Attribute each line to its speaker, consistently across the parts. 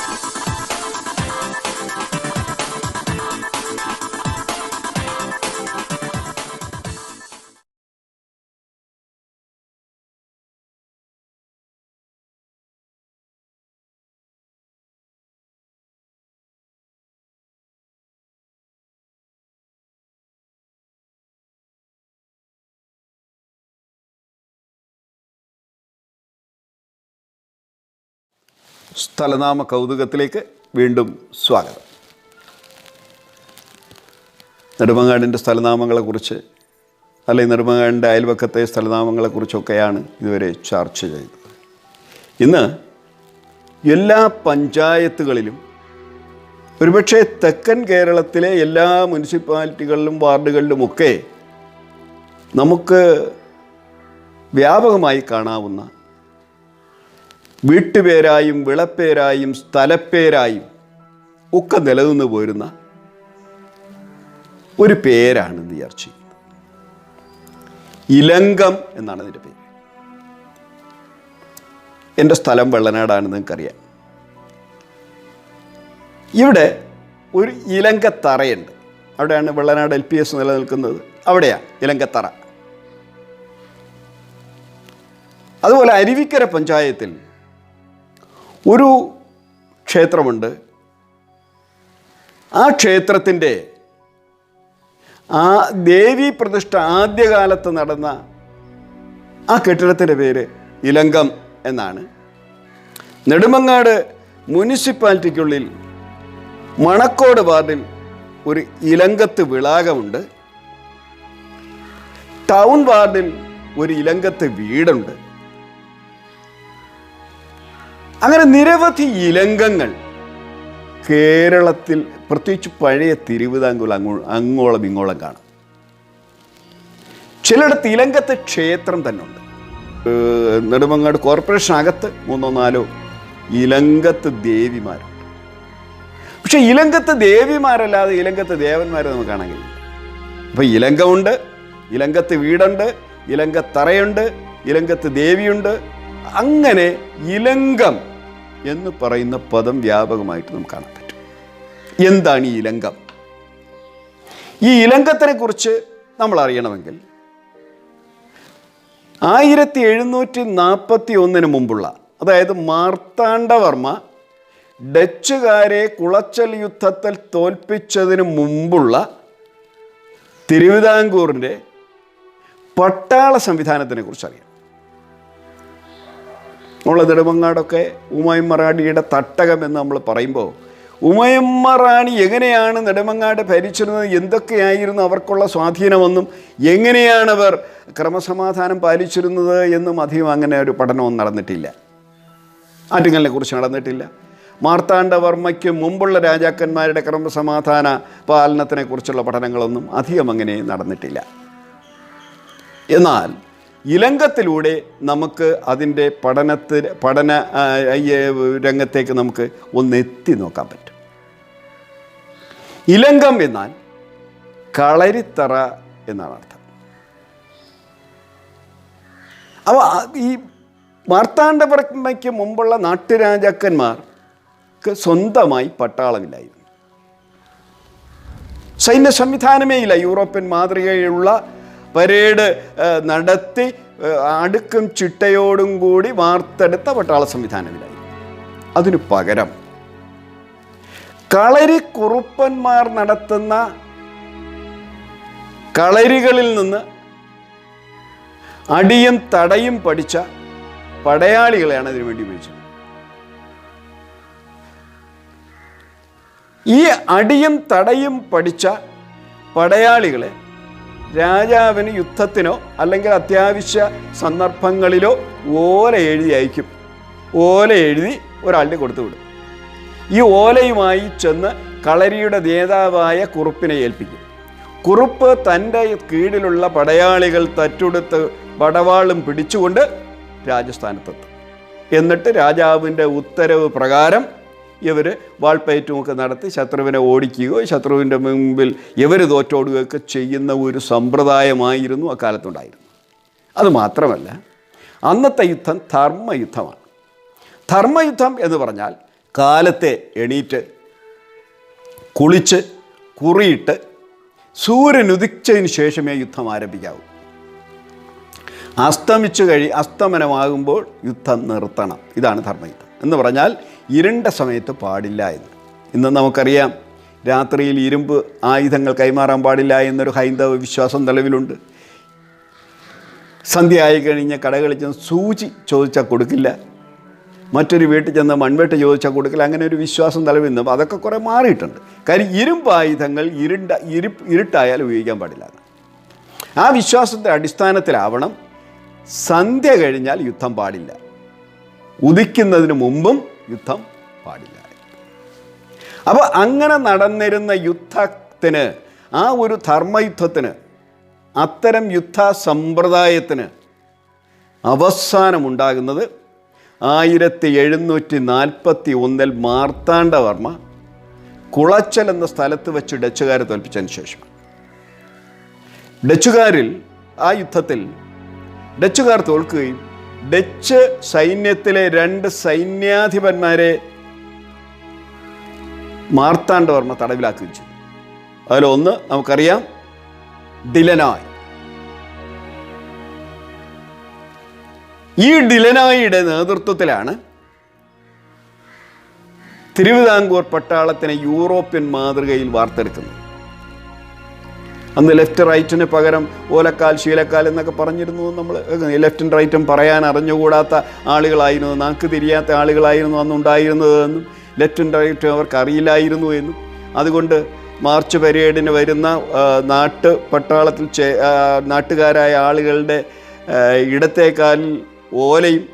Speaker 1: Thank you. സ്ഥലനാമ കൗതുകത്തിലേക്ക് വീണ്ടും സ്വാഗതം. നെടുമങ്ങാടിന്റെ സ്ഥലനാമങ്ങളെക്കുറിച്ച് അല്ലെങ്കിൽ നെടുമങ്ങാടിന്റെ അയൽവക്കത്തെ സ്ഥലനാമങ്ങളെക്കുറിച്ചൊക്കെയാണ് ഇതുവരെ ചർച്ച ചെയ്തത്. ഇന്ന് എല്ലാ പഞ്ചായത്തുകളിലും ഒരുപക്ഷെ തെക്കൻ കേരളത്തിലെ എല്ലാ മുനിസിപ്പാലിറ്റികളിലും വാർഡുകളിലുമൊക്കെ നമുക്ക് വ്യാപകമായി കാണാവുന്ന വീട്ടുപേരായും വിളപ്പേരായും സ്ഥലപ്പേരായും ഒക്കെ നിലനിന്ന് പോരുന്ന ഒരു പേരാണ് ചെയ്യുന്നത്. ഇലങ്കം എന്നാണ് അതിന്റെ പേര്. എന്റെ സ്ഥലം വെള്ളനാടാണ് നിങ്ങൾക്കറിയാം. ഇവിടെ ഒരു ഇലങ്കത്തറയുണ്ട്. അവിടെയാണ് വെള്ളനാട് എൽ പി എസ് നിലനിൽക്കുന്നത്. അവിടെയാണ് ഇലങ്കത്തറ. അതുപോലെ അരുവിക്കര പഞ്ചായത്തിൽ ഒരു ക്ഷേത്രമുണ്ട്. ആ ക്ഷേത്രത്തിന്റെ ആ ദേവി പ്രതിഷ്ഠ ആദ്യകാലത്ത് നടന്ന ആ കെട്ടിടത്തിന്റെ പേര് ഇലങ്കം എന്നാണ്. നെടുമങ്ങാട് മുനിസിപ്പാലിറ്റിക്കുള്ളിൽ മണക്കോട് വാർഡിൽ ഒരു ഇലങ്കത്ത് വിളാകമുണ്ട്. ടൗൺ വാർഡിൽ ഒരു ഇലങ്കത്ത് വീടുണ്ട്. അങ്ങനെ നിരവധി ഇലങ്കങ്ങൾ കേരളത്തിൽ പ്രത്യേകിച്ച് പഴയ തിരുവിതാംകൂർ അങ്ങോ അങ്ങോളം ഇങ്ങോളം കാണാം. ചിലയിടത്ത് ഇലങ്കത്തെ ക്ഷേത്രം തന്നെ ഉണ്ട് നെടുമങ്ങാട് കോർപ്പറേഷൻ അകത്ത് മൂന്നോ നാലോ ഇലങ്കത്ത് ദേവിമാരുണ്ട്. പക്ഷെ ഇലങ്കത്ത് ദേവിമാരല്ലാതെ ഇലങ്കത്ത് ദേവന്മാരെ നമുക്ക് കാണാൻ കഴിയില്ല. അപ്പം ഇലങ്കമുണ്ട് ഇലങ്കത്ത് വീടുണ്ട് ഇലങ്കത്തറയുണ്ട് ഇലങ്കത്ത് ദേവിയുണ്ട്. അങ്ങനെ ഇലങ്കം എന്ന് പറയുന്ന പദം വ്യാപകമായിട്ട് നമുക്ക് കാണാൻ പറ്റും. എന്താണ് ഈ ഇലങ്കം? ഈ ഇലങ്കത്തിനെ കുറിച്ച് നമ്മൾ അറിയണമെങ്കിൽ ആയിരത്തി എഴുന്നൂറ്റി നാൽപ്പത്തി ഒന്നിന് മുമ്പുള്ള അതായത് മാർത്താണ്ഡവർമ്മ ഡച്ചുകാരെ കുളച്ചൽ യുദ്ധത്തിൽ തോൽപ്പിച്ചതിന് മുമ്പുള്ള തിരുവിതാംകൂറിന്റെ പട്ടാള സംവിധാനത്തിനെ കുറിച്ച് അറിയാം നമ്മൾ നെടുമങ്ങാടൊക്കെ ഉമയമ്മ റാണിയുടെ തട്ടകം എന്ന് നമ്മൾ പറയുമ്പോൾ ഉമയമ്മ റാണി എങ്ങനെയാണ് നെടുമങ്ങാട് ഭരിച്ചിരുന്നത്? എന്തൊക്കെയായിരുന്നു അവർക്കുള്ള സ്വാധീനമെന്നും എങ്ങനെയാണ് അവർ ക്രമസമാധാനം പാലിച്ചിരുന്നത് എന്നും അധികം അങ്ങനെ ഒരു പഠനവും നടന്നിട്ടില്ല. ആറ്റുങ്ങലിനെ കുറിച്ച് നടന്നിട്ടില്ല. മാർത്താണ്ഡവർമ്മയ്ക്ക് മുമ്പുള്ള രാജാക്കന്മാരുടെ ക്രമസമാധാന പാലനത്തിനെക്കുറിച്ചുള്ള പഠനങ്ങളൊന്നും അധികം അങ്ങനെ നടന്നിട്ടില്ല. എന്നാൽ ഇലങ്കത്തിലൂടെ നമുക്ക് അതിന്റെ പഠനത്തിൽ പഠന രംഗത്തേക്ക് നമുക്ക് ഒന്ന് എത്തി നോക്കാൻ പറ്റും. ഇലങ്കം എന്നാൽ കളരിത്തറ എന്നാണ് അർത്ഥം. അപ്പോൾ ഈ മാർത്താണ്ഡവർമ്മയ്ക്ക് മുമ്പുള്ള നാട്ടുരാജാക്കന്മാർക്ക് സ്വന്തമായി പട്ടാളമില്ലായിരുന്നു. സൈന്യ സംവിധാനമേ ഇല്ല യൂറോപ്യൻ മാതൃകയിലുള്ള പരേഡ് നടത്തി അടുക്കും ചിട്ടയോടും കൂടി വാർത്തെടുത്ത പട്ടാള സംവിധാനമില്ലായിരുന്നു അതിനു പകരം കളരി കുറുപ്പന്മാർ നടത്തുന്ന കളരികളിൽ നിന്ന് അടിയും തടയും പഠിച്ച പടയാളികളെയാണ് അതിനു വേണ്ടി ഉപയോഗിച്ചത്. ഈ അടിയും തടയും പഠിച്ച പടയാളികളെ രാജാവിന് യുദ്ധത്തിനോ അല്ലെങ്കിൽ അത്യാവശ്യ സന്ദർഭങ്ങളിലോ ഓല എഴുതി അയക്കും ഓല എഴുതി ഒരാളിന് കൊടുത്തു വിടും. ഈ ഓലയുമായി ചെന്ന് കളരിയുടെ നേതാവായ കുറുപ്പിനെ ഏൽപ്പിക്കും. കുറുപ്പ് തന്റെ കീഴിലുള്ള പടയാളികൾ തറ്റുടുത്ത് പടവാളും പിടിച്ചുകൊണ്ട് രാജസ്ഥാനത്തെത്തും. എന്നിട്ട് രാജാവിന്റെ ഉത്തരവ് പ്രകാരം ഇവർ വാൾപ്പയറ്റുമൊക്കെ നടത്തി ശത്രുവിനെ ഓടിക്കുകയോ ശത്രുവിന്റെ മുമ്പിൽ ഇവർ തോറ്റോടുകയൊക്കെ ചെയ്യുന്ന ഒരു സമ്പ്രദായമായിരുന്നു അക്കാലത്തുണ്ടായിരുന്നു അതുമാത്രമല്ല അന്നത്തെ യുദ്ധം ധർമ്മയുദ്ധമാണ്. ധർമ്മയുദ്ധം എന്ന് പറഞ്ഞാൽ കാലത്തെ എണീറ്റ് കുളിച്ച് കുറിയിട്ട് സൂര്യൻ ഉദിച്ചതിന് ശേഷമേ യുദ്ധം ആരംഭിക്കാവൂ. അസ്തമിച്ചു കഴി അസ്തമനമാകുമ്പോൾ യുദ്ധം നിർത്തണം. ഇതാണ് ധർമ്മയുദ്ധം. എന്ന് പറഞ്ഞാൽ ഇരുണ്ട സമയത്ത് പാടില്ല എന്ന്. ഇന്ന് നമുക്കറിയാം രാത്രിയിൽ ഇരുമ്പ് ആയുധങ്ങൾ കൈമാറാൻ പാടില്ല എന്നൊരു ഹൈന്ദവ വിശ്വാസം നിലവിലുണ്ട്. സന്ധ്യ ആയി കഴിഞ്ഞ് കടകളിൽ ചെന്ന് സൂചി ചോദിച്ചാൽ കൊടുക്കില്ല. മറ്റൊരു വീട്ടിൽ ചെന്ന് മൺവെട്ട് ചോദിച്ചാൽ കൊടുക്കില്ല. അങ്ങനെ ഒരു വിശ്വാസം നിലവിൽ നിന്നും അതൊക്കെ കുറേ മാറിയിട്ടുണ്ട്. കാര്യം ഇരുമ്പ് ആയുധങ്ങൾ ഇരുണ്ട ഇരു ഇരുട്ടായാൽ ഉപയോഗിക്കാൻ പാടില്ല. ആ വിശ്വാസത്തെ അടിസ്ഥാനത്തിലാവണം സന്ധ്യ കഴിഞ്ഞാൽ യുദ്ധം പാടില്ല. ഉദിക്കുന്നതിന് മുമ്പും യുദ്ധം പാടില്ല. അപ്പോൾ അങ്ങനെ നടന്നിരുന്ന യുദ്ധത്തിന് ആ ഒരു ധർമ്മയുദ്ധത്തിന് അത്തരം യുദ്ധ സമ്പ്രദായത്തിന് അവസാനമുണ്ടാകുന്നത് ആയിരത്തി എഴുന്നൂറ്റി നാൽപ്പത്തി ഒന്നിൽ മാർത്താണ്ഡവർമ്മ കുളച്ചൽ എന്ന സ്ഥലത്ത് വെച്ച് ഡച്ചുകാരെ തോൽപ്പിച്ചതിന് ശേഷം. ഡച്ചുകാരിൽ ആ യുദ്ധത്തിൽ ഡച്ചുകാർ തോൽക്കുകയും ഡച്ച് സൈന്യത്തിലെ രണ്ട് സൈന്യാധിപന്മാരെ മാർത്താണ്ഡവർമ്മ തടവിലാക്കുകയും ചെയ്തു. അതിലൊന്ന് നമുക്കറിയാം ഡിലനായ്. ഈ ഡിലനായിയുടെ നേതൃത്വത്തിലാണ് തിരുവിതാംകൂർ പട്ടാളത്തിനെ യൂറോപ്യൻ മാതൃകയിൽ വാർത്തെടുക്കുന്നത്. അന്ന് ലെഫ്റ്റ് റൈറ്റിന് പകരം ഓലക്കാൽ ശീലക്കാൽ എന്നൊക്കെ പറഞ്ഞിരുന്നു നമ്മൾ ലെഫ്റ്റും റൈറ്റും പറയാൻ അറിഞ്ഞുകൂടാത്ത ആളുകളായിരുന്നു. നമുക്ക് തിരിയാത്ത ആളുകളായിരുന്നു അന്നുണ്ടായിരുന്നതെന്നും ലെഫ്റ്റും റൈറ്റും അവർക്ക് അറിയില്ലായിരുന്നു എന്നും. അതുകൊണ്ട് മാർച്ച് പരേഡിന് വരുന്ന നാട്ട് പട്ടാളത്തിൽ ചേ- നാട്ടുകാരായ ആളുകളുടെ ഇടത്തേക്കാലിൽ ഇടത്തെ കാലിൽ ഓലയും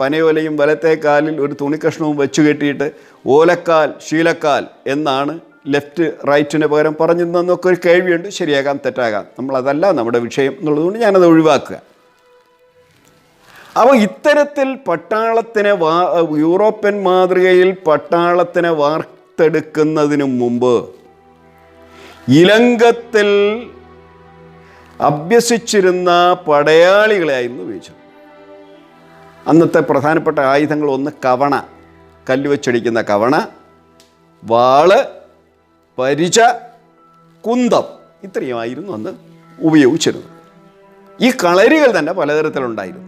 Speaker 1: പനയോലയും വലത്തെ കാലിൽ ഒരു തുണിക്കഷ്ണവും വെച്ചു കെട്ടിയിട്ട് ഓലക്കാൽ ശീലക്കാൽ എന്നാണ് ലെഫ്റ്റ് റൈറ്റിന് പകരം പറഞ്ഞു നിന്നൊക്കെ ഒരു കേൾവിയുണ്ട് ശരിയാകാം തെറ്റാകാം. നമ്മളതല്ല നമ്മുടെ വിഷയം എന്നുള്ളതുകൊണ്ട് ഞാനത് ഒഴിവാക്കുക. അപ്പോൾ ഇത്തരത്തിൽ പട്ടാളത്തിനെ വാ യൂറോപ്യൻ മാതൃകയിൽ പട്ടാളത്തിനെ വാർത്തെടുക്കുന്നതിന് മുമ്പ് ഇലങ്കത്തിൽ അഭ്യസിച്ചിരുന്ന പടയാളികളെയായിരുന്നു ഉപയോഗിച്ചത് അന്നത്തെ പ്രധാനപ്പെട്ട ആയുധങ്ങൾ ഒന്ന് കവണ കല്ലുവച്ചടിക്കുന്ന കവണ വാൾ പരിച കുന്തം ഇത്രയുമായിരുന്നു അന്ന് ഉപയോഗിച്ചിരുന്നത്. ഈ കളരികൾ തന്നെ പലതരത്തിലുണ്ടായിരുന്നു.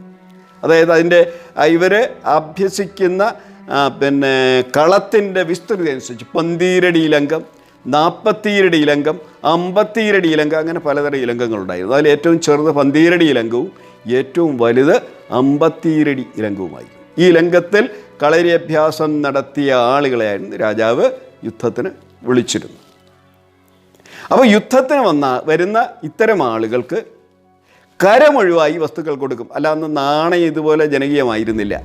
Speaker 1: അതായത് അതിന്റെ ഇവർ അഭ്യസിക്കുന്ന പിന്നെ കളത്തിന്റെ വിസ്തൃതി അനുസരിച്ച് പന്തീരടി ഇലങ്കം നാൽപ്പത്തിയിരടി ഇലങ്കം അമ്പത്തിയിരടി ഇലങ്കം അങ്ങനെ പലതരം ഇലങ്കങ്ങളുണ്ടായിരുന്നു. അതിൽ ഏറ്റവും ചെറുത് പന്തീരടി ഇലങ്കവും ഏറ്റവും വലുത് അമ്പത്തിയിരടി ഇലങ്കവുമായി ഈ ഇലങ്കത്തിൽ കളരി അഭ്യാസം നടത്തിയ ആളുകളെയായിരുന്നു രാജാവ് യുദ്ധത്തിന് വിളിച്ചിരുന്നത് അപ്പോൾ യുദ്ധത്തിന് വന്ന വരുന്ന ഇത്തരം ആളുകൾക്ക് കരമൊഴിവായി വസ്തുക്കൾ കൊടുക്കും. അല്ലാന്ന് നാണയം ഇതുപോലെ ജനകീയമായിരുന്നില്ല.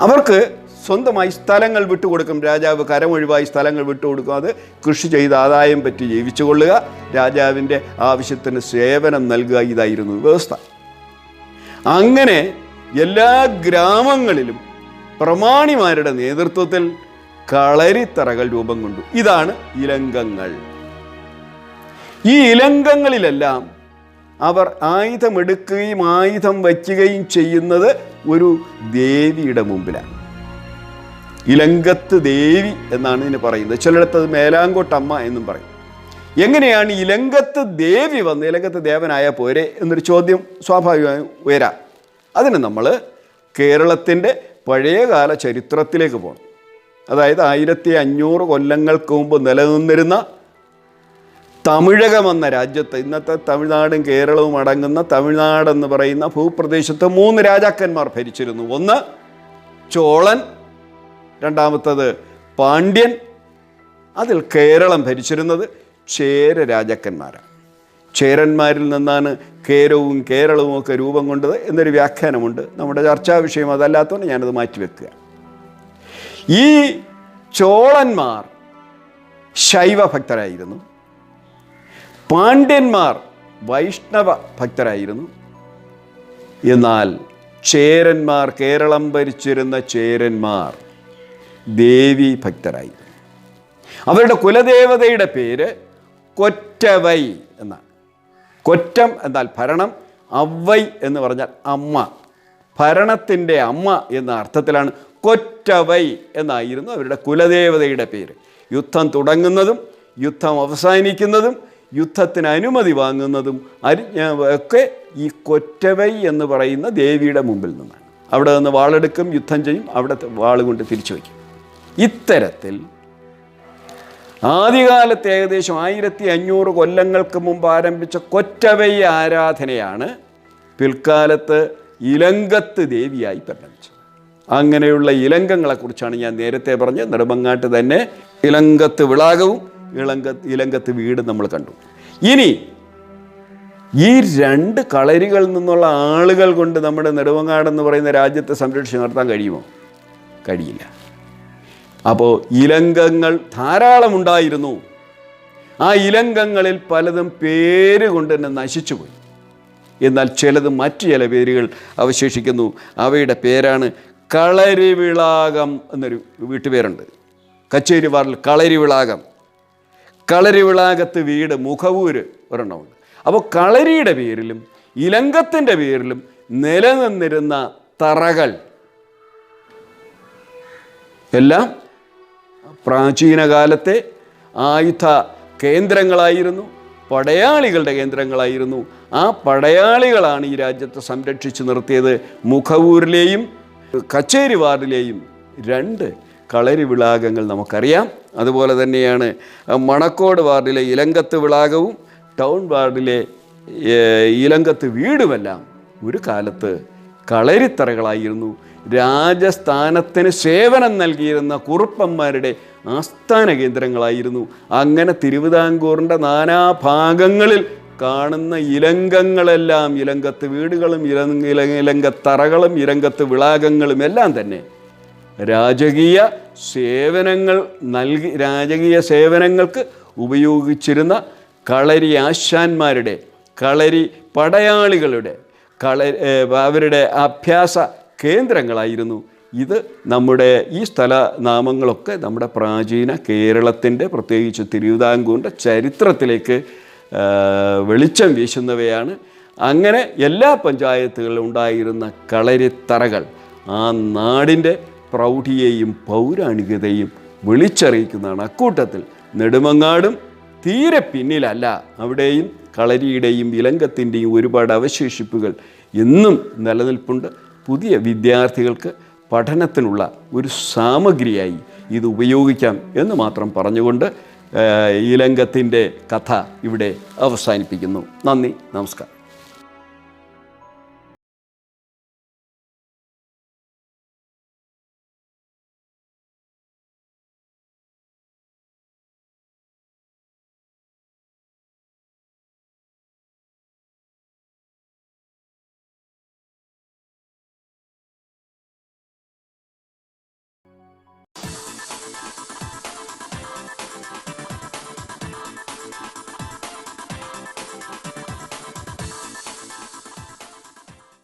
Speaker 1: അവർക്ക് സ്വന്തമായി സ്ഥലങ്ങൾ വിട്ടുകൊടുക്കും. രാജാവ് കരമൊഴിവായി സ്ഥലങ്ങൾ വിട്ടുകൊടുക്കും. അത് കൃഷി ചെയ്ത് ആദായം പറ്റി ജീവിച്ചു കൊള്ളുക. രാജാവിന്റെ ആവശ്യത്തിന് സേവനം നൽകുക ഇതായിരുന്നു വ്യവസ്ഥ. അങ്ങനെ എല്ലാ ഗ്രാമങ്ങളിലും പ്രമാണിമാരുടെ നേതൃത്വത്തിൽ കളരിത്തറകൾ രൂപം കൊണ്ടു. ഇതാണ് ഇലങ്കങ്ങൾ. ഈ ഇലങ്കങ്ങളിലെല്ലാം അവർ ആയുധമെടുക്കുകയും ആയുധം വയ്ക്കുകയും ചെയ്യുന്നത് ഒരു ദേവിയുടെ മുമ്പിലാണ്. ഇലങ്കത്ത് ദേവി എന്നാണ് ഇതിന് പറയുന്നത്. ചിലയിടത്ത് അത് മേലാങ്കോട്ടമ്മ എന്നും പറയും. എങ്ങനെയാണ് ഇലങ്കത്ത് ദേവി വന്ന് ഇലങ്കത്ത് ദേവനായ പോരെ എന്നൊരു ചോദ്യം സ്വാഭാവികമായും ഉയരാം. അതിന് നമ്മൾ കേരളത്തിന്റെ പഴയകാല ചരിത്രത്തിലേക്ക് പോകണം. അതായത് ആയിരത്തി അഞ്ഞൂറ് കൊല്ലങ്ങൾക്ക് മുമ്പ് നിലനിന്നിരുന്ന തമിഴകം എന്ന രാജ്യത്ത് ഇന്നത്തെ തമിഴ്നാടും കേരളവും അടങ്ങുന്ന തമിഴ്നാട് എന്ന് പറയുന്ന ഭൂപ്രദേശത്ത് മൂന്ന് രാജാക്കന്മാർ ഭരിച്ചിരുന്നു. ഒന്ന് ചോളൻ രണ്ടാമത്തത് പാണ്ഡ്യൻ. അതിൽ കേരളം ഭരിച്ചിരുന്നത് ചേര രാജാക്കന്മാരാണ്. ചേരന്മാരിൽ നിന്നാണ് കേരവും കേരളവും ഒക്കെ രൂപം കൊണ്ടത് എന്നൊരു വ്യാഖ്യാനമുണ്ട്. നമ്മുടെ ചർച്ചാ വിഷയം അതല്ലാത്തതുകൊണ്ട് ഞാനത് മാറ്റിവെക്കുക ഈ ചോളന്മാർ ശൈവ ഭക്തരായിരുന്നു പാണ്ഡ്യന്മാർ വൈഷ്ണവ ഭക്തരായിരുന്നു എന്നാൽ ചേരന്മാർ കേരളം ഭരിച്ചിരുന്ന ചേരന്മാർ ദേവി ഭക്തരായിരുന്നു അവരുടെ കുലദേവതയുടെ പേര് കൊറ്റവൈ എന്നാണ്. കൊറ്റം എന്നാൽ ഭരണം അവൈ എന്ന് പറഞ്ഞാൽ അമ്മ. ഭരണത്തിന്റെ അമ്മ എന്ന അർത്ഥത്തിലാണ് കൊറ്റവൈ എന്നായിരുന്നു അവരുടെ കുലദേവതയുടെ പേര്. യുദ്ധം തുടങ്ങുന്നതും യുദ്ധം അവസാനിക്കുന്നതും യുദ്ധത്തിന് അനുമതി വാങ്ങുന്നതും അരിഞ്ഞ ഒക്കെ ഈ കൊറ്റവൈ എന്ന് പറയുന്ന ദേവിയുടെ മുമ്പിൽ നിന്നാണ്. അവിടെ നിന്ന് വാളെടുക്കും യുദ്ധം ചെയ്യും അവിടെ വാളുകൊണ്ട് കൊണ്ട് തിരിച്ചു വയ്ക്കും. ഇത്തരത്തിൽ ആദ്യകാലത്ത് ഏകദേശം ആയിരത്തി അഞ്ഞൂറ് കൊല്ലങ്ങൾക്ക് മുമ്പ് ആരംഭിച്ച കൊറ്റവൈ ആരാധനയാണ് പിൽക്കാലത്ത് ഇലങ്കത്ത് ദേവിയായി പരിണമിച്ചത് അങ്ങനെയുള്ള ഇലങ്കങ്ങളെക്കുറിച്ചാണ് ഞാൻ നേരത്തെ പറഞ്ഞ നെടുമങ്ങാട്ട് തന്നെ ഇലങ്കത്ത് വിളാകവും ഇളങ്ക ഇലങ്കത്ത് വീടും നമ്മൾ കണ്ടു. ഇനി ഈ രണ്ട് കളരികളിൽ നിന്നുള്ള ആളുകൾ കൊണ്ട് നമ്മുടെ നെടുമങ്ങാടെന്ന് പറയുന്ന രാജ്യത്തെ സംരക്ഷിച്ച് നിർത്താൻ കഴിയുമോ? കഴിയില്ല. അപ്പോൾ ഇലങ്കങ്ങൾ ധാരാളം ഉണ്ടായിരുന്നു. ആ ഇലങ്കങ്ങളിൽ പലതും പേര് കൊണ്ട് തന്നെ നശിച്ചുപോയി. എന്നാൽ ചിലത് മറ്റു ചില പേരുകൾ അവശേഷിക്കുന്നു. അവയുടെ പേരാണ് കളരിവിളാകം എന്നൊരു വീട്ടുപേരുണ്ട്. കച്ചേരിവാറിൽ കളരി കളരിവിളാകത്ത് വീട് മുഖവൂര് ഒരെണ്ണമുണ്ട്. അപ്പോൾ കളരിയുടെ പേരിലും ഇലങ്കത്തിന്റെ പേരിലും നിലനിന്നിരുന്ന തറകൾ. എല്ലാം പ്രാചീന കാലത്തെ ആയുധ കേന്ദ്രങ്ങളായിരുന്നു. പടയാളികളുടെ കേന്ദ്രങ്ങളായിരുന്നു. ആ പടയാളികളാണ് ഈ രാജ്യത്തെ സംരക്ഷിച്ചു നിർത്തിയത് മുഖവൂരിലെയും കച്ചേരി വാർഡിലെയും രണ്ട് കളരി വിളാകങ്ങൾ നമുക്കറിയാം. അതുപോലെ തന്നെയാണ് മണക്കോട് വാർഡിലെ ഇലങ്കത്ത് വിളാകവും ടൗൺ വാർഡിലെ ഇലങ്കത്ത് വീടുമെല്ലാം ഒരു കാലത്ത് കളരിത്തറകളായിരുന്നു. രാജസ്ഥാനത്തിന് സേവനം നൽകിയിരുന്ന കുറുപ്പന്മാരുടെ ആസ്ഥാന കേന്ദ്രങ്ങളായിരുന്നു. അങ്ങനെ തിരുവിതാംകൂറിന്റെ നാനാഭാഗങ്ങളിൽ കാണുന്ന ഇലങ്കങ്ങളെല്ലാം ഇലങ്കത്ത് വീടുകളും ഇല- ഇലങ്കത്തറകളും ഇലങ്കത്ത് വിളാകങ്ങളും എല്ലാം തന്നെ രാജകീയ സേവനങ്ങൾ നൽകി രാജകീയ സേവനങ്ങൾക്ക് ഉപയോഗിച്ചിരുന്ന കളരി ആശാന്മാരുടെ കളരി പടയാളികളുടെ കള അവരുടെ അഭ്യാസ കേന്ദ്രങ്ങളായിരുന്നു. ഇത് നമ്മുടെ ഈ സ്ഥലനാമങ്ങളൊക്കെ നമ്മുടെ പ്രാചീന കേരളത്തിന്റെ പ്രത്യേകിച്ച് തിരുവിതാംകൂറിന്റെ ചരിത്രത്തിലേക്ക് വെളിച്ചം വീശുന്നവയാണ്. അങ്ങനെ എല്ലാ പഞ്ചായത്തുകളിലും ഉണ്ടായിരുന്ന കളരിത്തറകൾ ആ നാടിന്റെ പ്രൗഢിയെയും പൗരാണികതയും വിളിച്ചറിയിക്കുന്നതാണ്. അക്കൂട്ടത്തിൽ നെടുമങ്ങാടും തീരെ പിന്നിലല്ല. അവിടെയും കളരിയുടെയും ഇലങ്കത്തിന്റെയും ഒരുപാട് അവശേഷിപ്പുകൾ ഇന്നും നിലനിൽപ്പുണ്ട്. പുതിയ വിദ്യാർത്ഥികൾക്ക് പഠനത്തിനുള്ള ഒരു സാമഗ്രിയായി ഇത് ഉപയോഗിക്കാം എന്ന് മാത്രം പറഞ്ഞുകൊണ്ട് ഇലങ്കത്തിന്റെ കഥ ഇവിടെ അവസാനിപ്പിക്കുന്നു. നന്ദി നമസ്കാരം.